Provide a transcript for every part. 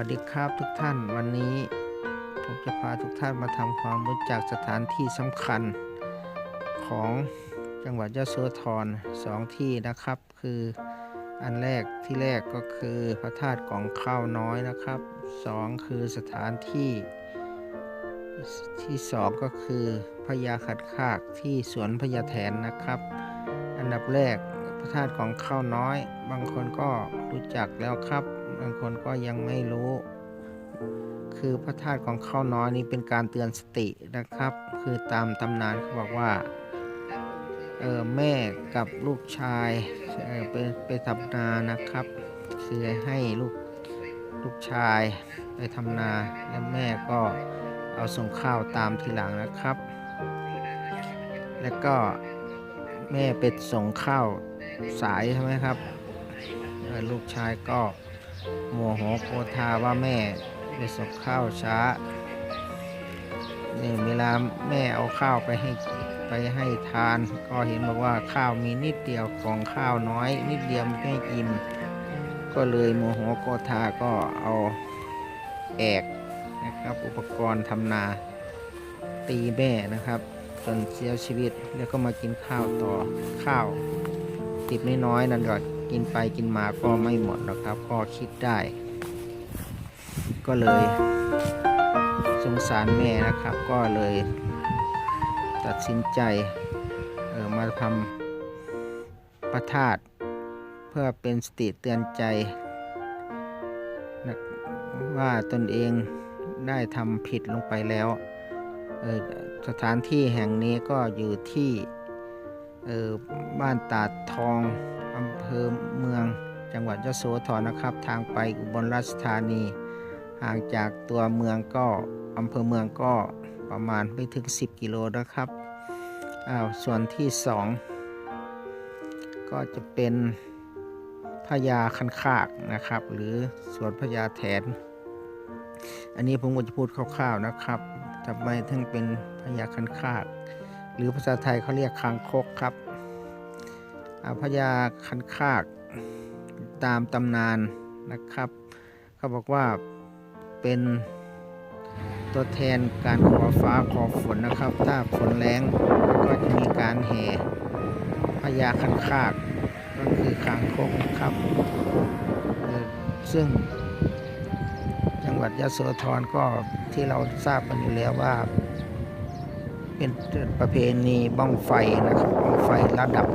วัสดีครับทุกท่านวันนี้ ผมจะพาทุกท่านมาทำความรู้จักสถานที่สำคัญ ของจังหวัดยะโสธรสองที่นะครับ คืออันแรกที่แรกก็คือพระธาตุกองข้าวน้อยนะครับสองคือสถานที่ ที่สองก็คือพญาขัดคากที่สวนพญาแถนนะครับ อันดับแรกพระธาตุของข้าวน้อย บางคนก็รู้จักแล้วครับ บางคนก็ยังไม่รู้ คือพระธาตุของข้าวน้อยนี้เป็นการเตือนสตินะครับ คือตามตำนานเขาบอกว่าเออแม่กับลูกชายเออไปไปทำนานะครับ คือให้ลูกลูกชายไปทำนาและแม่ก็เอาส่งข้าวตามทีหลังนะครับ แล้วก็แม่ไปส่งข้าวสายใช่ไหมครับลูกชายก็ โมโหโกธาว่าแม่ไปส่งข้าวช้าเนี่ยเวลาแม่เอาข้าวไปให้ไปให้ทาน ก็เห็นบอกว่าข้าวมีนิดเดียวของข้าวน้อย นิดเดียวไม่อิ่มก็เลยโมโหโกธาก็เอาแอกนะครับ อุปกรณ์ทำนาตีแม่นะครับจนเสียชีวิตแล้วก็มากินข้าวต่อข้าวติบน้อยๆนั่นก็ กินไปกินมาก็ไม่หมดนะครับ ก็คิดได้ ก็เลยสงสารแม่นะครับ ก็เลยตัดสินใจเออมาทำประทาตเพื่อเป็นสติเตือนใจนะว่าตนเองได้ทำผิดลงไปแล้วสถานที่แห่งนี้ก็อยู่ที่บ้านตาดทอง อำเภอเมืองจังหวัดยโสธรนะครับ ทางไปอุบลราชธานี ห่างจากตัวเมืองก็อำเภอเมืองก็ประมาณไม่ถึง 10 กิโลนะครับอ้าวส่วนที่ 2 ก็จะเป็นพญาคันคากนะครับ หรือสวนพญาแถน อันนี้ผมก็จะพูดคร่าวๆนะครับทำไมถึงเป็นพญาคันคาก หรือภาษาไทยเขาเรียกคางคกครับ พญาคันคากตามตำนานนะครับ เขาบอกว่าเป็นตัวแทนการขอฟ้าขอฝนนะครับ ถ้าฝนแรงก็จะมีการแห่พญาคันคากก็คือคางคกนะครับ ซึ่งจังหวัดยะโสธรก็ที่เราทราบกันอยู่แล้วว่า เป็นประเพณีบ้องไฟนะครับบ้องไฟระดับ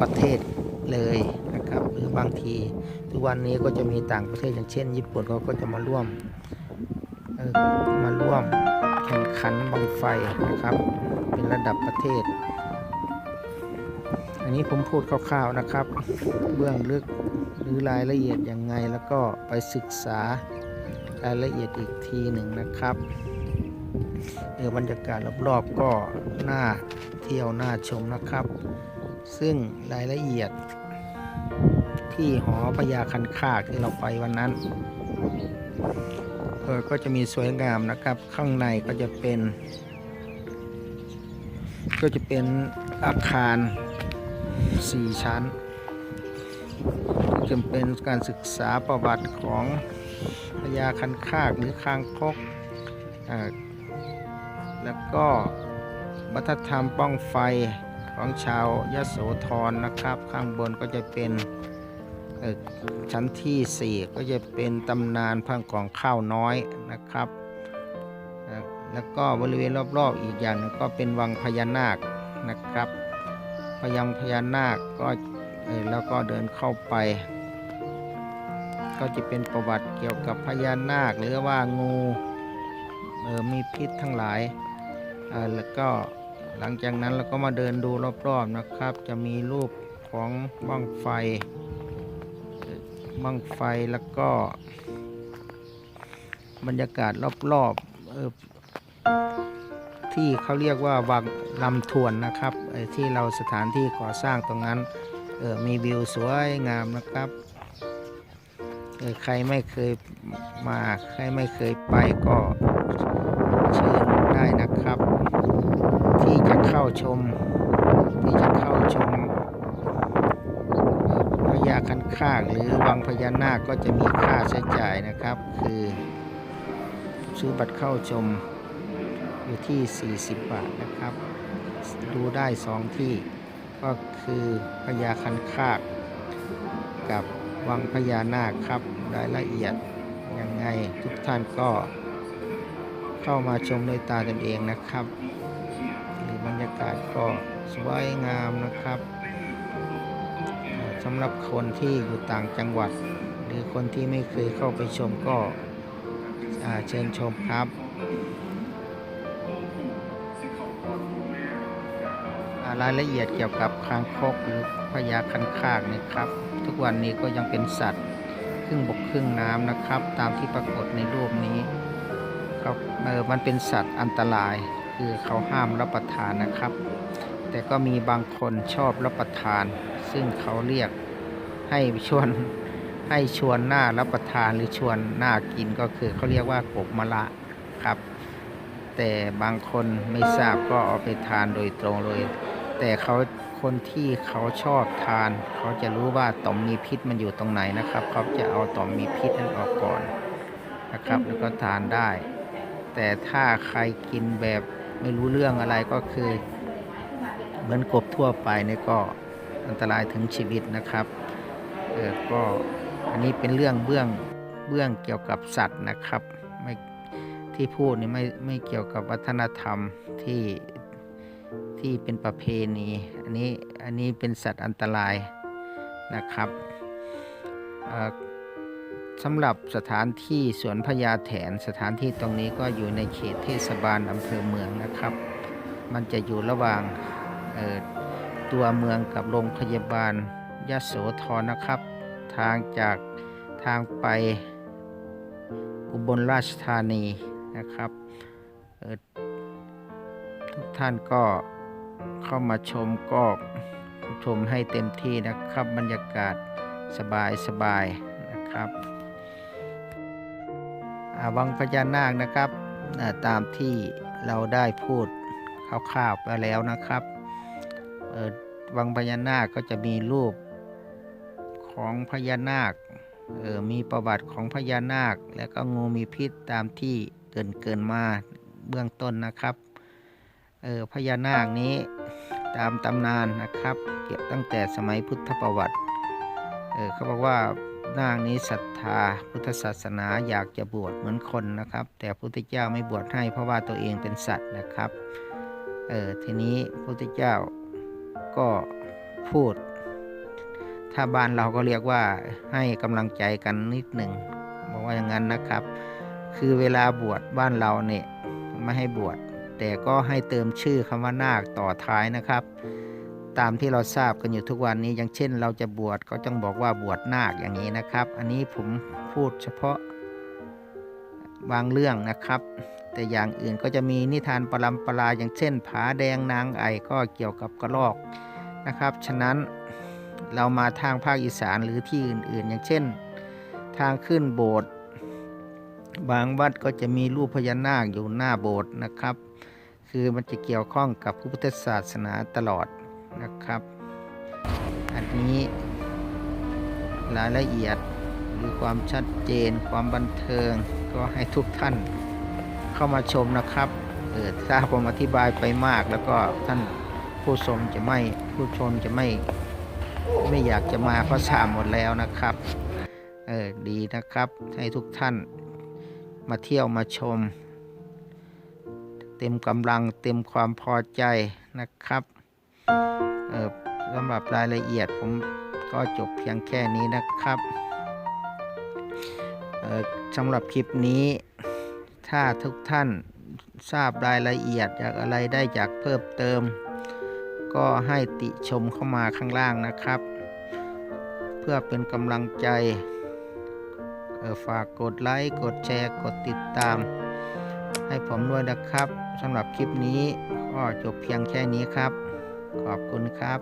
ประเทศเลยนะครับ หรือบางทีทุกวันนี้ก็จะมีต่างประเทศอย่างเช่น ญี่ปุ่นเขาก็จะมาร่วมออมาร่วมแข่งขันบ้องไฟนะครับ เป็นระดับประเทศ อันนี้ผมพูดคร่าวๆนะครับ เบื้องลึกหรือรายละเอียดยังไงแล้วก็ไปศึกษารายละเอียดอีกทีหนึ่งนะครับเออบรรยากาศรอบๆก็น่าเที่ยวน่าชมนะครับ ซึ่งรายละเอียดที่หอพญาคันคากที่เราไปวันนั้นเออก็จะมีสวยงามนะครับ ข้างในก็จะเป็น ก็จะเป็นอาคาร4ชั้นจะเป็นการศึกษาประวัติของพญาคันคากหรือคางคกแล้วก็วัฒนธรรมป้องไฟ ของชาวยโสธรนะครับ ข้างบนก็จะเป็นชั้นที่ 4 ก็จะเป็นตำนานพังของข้าวน้อยนะครับ แล้วก็บริเวณรอบๆอีกอย่างหนึงก็เป็นวังพญานาคนะครับพยังพญานาคก็แล้วก็เดินเข้าไป ก็จะเป็นประวัติเกี่ยวกับพญานาคหรือว่างูออมีพิษทั้งหลายออแล้วก็ หลังจากนั้นเราก็มาเดินดูรอบๆนะครับ จะมีรูปของบ้างไฟบ้างไฟแล้วก็ บรรยากาศรอบๆเออที่เขาเรียกว่าวังลำทวนนะครับที่เราสถานที่ก่อสร้างตรงนั้นเออมีวิวสวยงามนะครับเออใครไม่เคยมาใครไม่เคยไปก็เชิญได้นะครับ ที่จะเข้าชม ที่จะเข้าชมพญาคันคากหรือวังพญานาคก็จะมีค่าใช้จ่ายนะครับ คือซื้อบัตรเข้าชมอยู่ที่ 40 บาทนะครับ ดูได้สองที่ก็คือพญาคันคาก กับวังพญานาคครับรายละเอียดยังไงทุกท่านก็เข้ามาชมด้วยตาตนเองนะครับากาศก็สวยงามนะครับสำหรับคนที่อยู่ต่างจังหวัด หรือคนที่ไม่เคยเข้าไปชมก็เชิญชมครับรายละเอียดเกี่ยวกับคางคกหรือพญาคันคากนี่ครับ ทุกวันนี้ก็ยังเป็นสัตว์ครึ่งบกครึ่งน้ำนะครับ ตามที่ปรากฏในรูปนี้ครับเออมันเป็นสัตว์อันตราย คือเขาห้ามรับประทานนะครับ แต่ก็มีบางคนชอบรับประทาน ซึ่งเขาเรียกให้ชวนให้ชวนหน้ารับประทานหรือชวนหน้ากินก็คือเขาเรียกว่ากบมะละครับ แต่บางคนไม่ทราบก็เอาไปทานโดยตรงเลย แต่เขาคนที่เขาชอบทาน เขาจะรู้ว่าต่อมมีพิษมันอยู่ตรงไหนนะครับ เขาจะเอาต่อมมีพิษนั้นออกก่อนนะครับ แล้วก็ทานได้ แต่ถ้าใครกินแบบ ไม่รู้เรื่องอะไรก็คือ เหมือนกบทั่วไปเนี่ยก็อันตรายถึงชีวิตนะครับเออก็อันนี้เป็นเรื่องเบื้องเบื้องเกี่ยวกับสัตว์นะครับไม่ที่พูดนี่ไม่ไม่เกี่ยวกับวัฒนธรรมที่ที่เป็นประเพณีอันนี้อันนี้เป็นสัตว์อันตรายนะครับเออ สำหรับสถานที่สวนพญาแถน สถานที่ตรงนี้ก็อยู่ในเขตเทศบาลอำเภอเมืองนะครับ มันจะอยู่ระหว่างออตัวเมืองกับโรงพยาบาลยะโสธรนะครับ ทางจากทางไปอุบลราชธานีนะครับออทุกท่านก็เข้ามาชมก็ชมให้เต็มที่นะครับบรรยากาศสบายสบายนะครับ วังพญานาคนะครับตามที่เราได้พูดคร่าวๆไปแล้วนะครับวังพญานาคก็จะมีรูปของพญานาคเออมีประวัติของพญานาค แล้วก็งูมีพิษตามที่เกินเกินมาเบื้องต้นนะครับเออพญานาคนี้ตามตำนานนะครับ เกี่ยวตั้งแต่สมัยพุทธประวัติเออเขาบอกว่า นางนี้ศรัทธาพุทธศาสนาอยากจะบวชเหมือนคนนะครับ แต่พระพุทธเจ้าไม่บวชให้เพราะว่าตัวเองเป็นสัตว์นะครับเออทีนี้พระพุทธเจ้าก็พูด ถ้าบ้านเราก็เรียกว่าให้กำลังใจกันนิดหนึ่งบอกว่าอย่างนั้นนะครับ คือเวลาบวชบ้านเราเนี่ยไม่ให้บวชแต่ก็ให้เติมชื่อคำว่านาคต่อท้ายนะครับ ตามที่เราทราบกันอยู่ทุกวันนี้ อย่างเช่น เราจะบวชก็ต้องบอกว่าบวชนาคอย่างนี้นะครับ อันนี้ผมพูดเฉพาะบางเรื่องนะครับ แต่อย่างอื่นก็จะมีนิทานปรำปราอย่างเช่น ผาแดงนางไอก็เกี่ยวกับกระรอกนะครับ ฉะนั้นเรามาทางภาคอีสานหรือที่อื่นๆ อย่างเช่น ทางขึ้นโบสถ์บางวัดก็จะมีรูปพญานาคอยู่หน้าโบสถ์นะครับ คือมันจะเกี่ยวข้องกับพระพุทธศาสนาตลอด นะครับ อันนี้รายละเอียดหรือความชัดเจนความบันเทิงก็ให้ทุกท่านเข้ามาชมนะครับเออถ้าผมอธิบายไปมากแล้วก็ท่านผู้ชมจะไม่ผู้ชมจะไม่ไม่อยากจะมาเพราะสามหมดแล้วนะครับเออดีนะครับให้ทุกท่านมาเที่ยวมาชม เต็มกำลังเต็มความพอใจนะครับ สำหรับรายละเอียดผมก็จบเพียงแค่นี้นะครับสำหรับคลิปนี้ ถ้าทุกท่านทราบรายละเอียดอยากอะไรได้อยากเพิ่มเติม ก็ให้ติชมเข้ามาข้างล่างนะครับ เพื่อเป็นกำลังใจฝากกดไลค์ กดแชร์ กดติดตาม ให้ผมด้วยนะครับสำหรับคลิปนี้ก็จบเพียงแค่นี้ครับ ขอบคุณครับ